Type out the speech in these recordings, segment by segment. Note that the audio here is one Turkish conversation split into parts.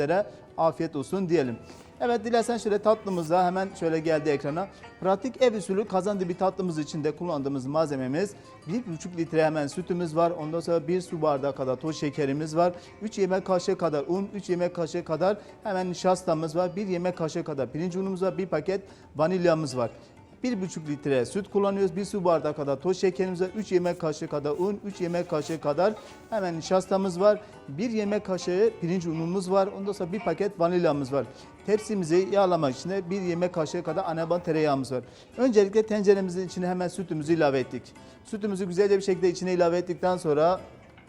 Sizlere afiyet olsun diyelim. Evet dilersen şöyle tatlımıza hemen şöyle geldi ekrana. Pratik ev usulü kazandı bir tatlımız için de kullandığımız malzememiz 1,5 litre hemen sütümüz var. Ondan sonra 1 su bardağı kadar toz şekerimiz var. 3 yemek kaşığı kadar un, 3 yemek kaşığı kadar hemen nişastamız var. 1 yemek kaşığı kadar pirinç unumuz var. 1 paket vanilyamız var. 1,5 litre süt kullanıyoruz. 1 su bardağı kadar toz şekerimiz var. 3 yemek kaşığı kadar un, 3 yemek kaşığı kadar hemen nişastamız var. 1 yemek kaşığı pirinç unumuz var. Ondan sonra 1 paket vanilyamız var. Tepsimizi yağlamak için de 1 yemek kaşığı kadar anaban tereyağımız var. Öncelikle tenceremizin içine hemen sütümüzü ilave ettik. Sütümüzü güzelce bir şekilde içine ilave ettikten sonra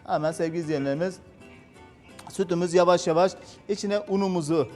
hemen sevgili izleyenlerimiz sütümüz yavaş yavaş içine unumuzu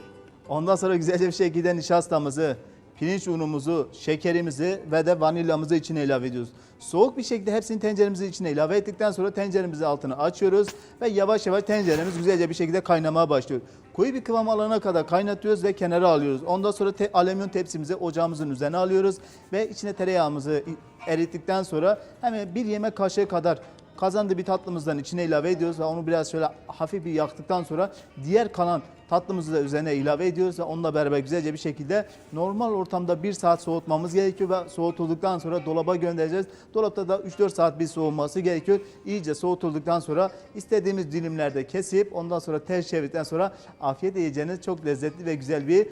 ondan sonra güzelce bir şekilde nişastamızı pirinç unumuzu, şekerimizi ve de vanilyamızı içine ilave ediyoruz. Soğuk bir şekilde hepsini tenceremizin içine ilave ettikten sonra tenceremizin altını açıyoruz ve yavaş yavaş tenceremiz güzelce bir şekilde kaynamaya başlıyor. Koyu bir kıvam alana kadar kaynatıyoruz ve kenara alıyoruz. Ondan sonra te- alüminyum tepsimizi ocağımızın üzerine alıyoruz ve içine tereyağımızı erittikten sonra hemen bir yemek kaşığı kadar kazandığı bir tatlımızdan içine ilave ediyoruz ve onu biraz şöyle hafif bir yaktıktan sonra diğer kalan tatlımızı da üzerine ilave ediyoruz ve onunla beraber güzelce bir şekilde normal ortamda bir saat soğutmamız gerekiyor ve soğutulduktan sonra dolaba göndereceğiz. Dolapta da 3-4 saat bir soğuması gerekiyor. İyice soğutulduktan sonra istediğimiz dilimlerde kesip ondan sonra ters çevirdikten sonra afiyet yiyeceğiniz çok lezzetli ve güzel bir